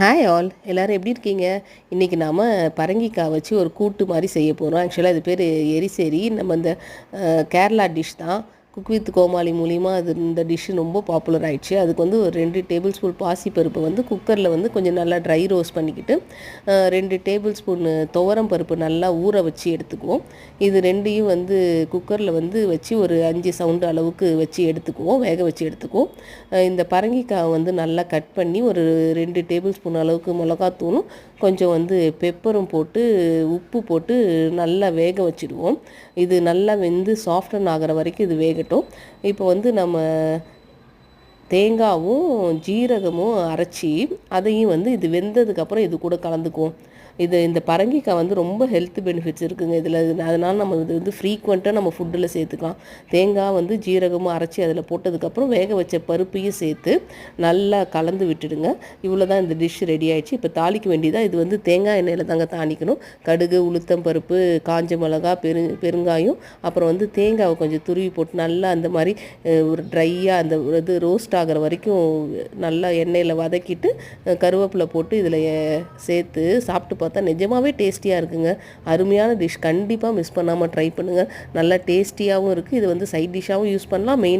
Hi all எல்லோரும் எப்படி இருக்கீங்க? இன்றைக்கி நாம் பரங்கிக்காய் வச்சு ஒரு கூட்டு மாதிரி செய்ய போகிறோம் ஆக்சுவலாக அது பேர் எரிசேரி. நம்ம இந்த கேரளா டிஷ் தான். குக் வித் கோமாளி மூலிமா அது இந்த டிஷ்ஷு ரொம்ப பாப்புலர் ஆயிடுச்சு. அதுக்கு வந்து ஒரு ரெண்டு டேபிள் ஸ்பூன் பாசிப்பருப்பு வந்து குக்கரில் வந்து கொஞ்சம் நல்லா ட்ரை ரோஸ்ட் பண்ணிக்கிட்டு ரெண்டு டேபிள் ஸ்பூன் துவரம் பருப்பு நல்லா ஊற வச்சு எடுத்துக்குவோம். இது ரெண்டையும் வந்து குக்கரில் வந்து வச்சு ஒரு அஞ்சு சவுண்டு அளவுக்கு வச்சு எடுத்துக்குவோம். வேக வச்சு எடுத்துக்குவோம். இந்த பரங்கிக்காய் வந்து நல்லா கட் பண்ணி ஒரு ரெண்டு டேபிள் ஸ்பூன் அளவுக்கு மிளகாத்தூளும் கொஞ்சம் வந்து பெப்பரும் போட்டு உப்பு போட்டு நல்லா வேக வச்சுடுவோம். இது நல்லா வெந்து சாஃப்டன் ஆகிற வரைக்கும் இது வேகட்டும். இப்போ வந்து நம்ம தேங்காவும் ஜீரகமும் அரைச்சி அதையும் வந்து இது வெந்ததுக்கப்புறம் இது கூட கலந்துக்குவோம். இது இந்த பரங்கிக்காய் வந்து ரொம்ப ஹெல்த் பெனிஃபிட்ஸ் இருக்குங்க. இதில் அதனால் நம்ம இது வந்து ஃப்ரீக்வெண்ட்டாக நம்ம ஃபுட்டில் சேர்த்துக்கலாம். தேங்காய் வந்து ஜீரகமும் அரைச்சி அதில் போட்டதுக்கப்புறம் வேக வச்ச பருப்பையும் சேர்த்து நல்லா கலந்து விட்டுடுங்க. இவ்வளோ தான் இந்த டிஷ் ரெடி ஆயிடுச்சு. இப்போ தாளிக்க வேண்டியதாக இது வந்து தேங்காய் எண்ணெயில் தாங்க தாளிக்கணும். கடுகு உளுத்தம் பருப்பு காஞ்ச மிளகா பெரு பெருங்காயம் அப்புறம் வந்து தேங்காவை கொஞ்சம் துருவி போட்டு நல்லா அந்த மாதிரி ஒரு ட்ரையாக அந்த இது ரோஸ்ட் ஆகிற வரைக்கும் நல்லா எண்ணெயில் வதக்கிட்டு கருவேப்பிலை போட்டு இதில் சேர்த்து சாப்பிட்டு பார்த்தா நிஜமாகவே டேஸ்டியாக இருக்குங்க. அருமையான டிஷ் கண்டிப்பாக மிஸ் பண்ணாமல் ட்ரை பண்ணுங்கள் நல்லா டேஸ்டியாகவும் இருக்குது இது வந்து சைட் டிஷ்ஷாகவும் யூஸ் பண்ணலாம். மெயின்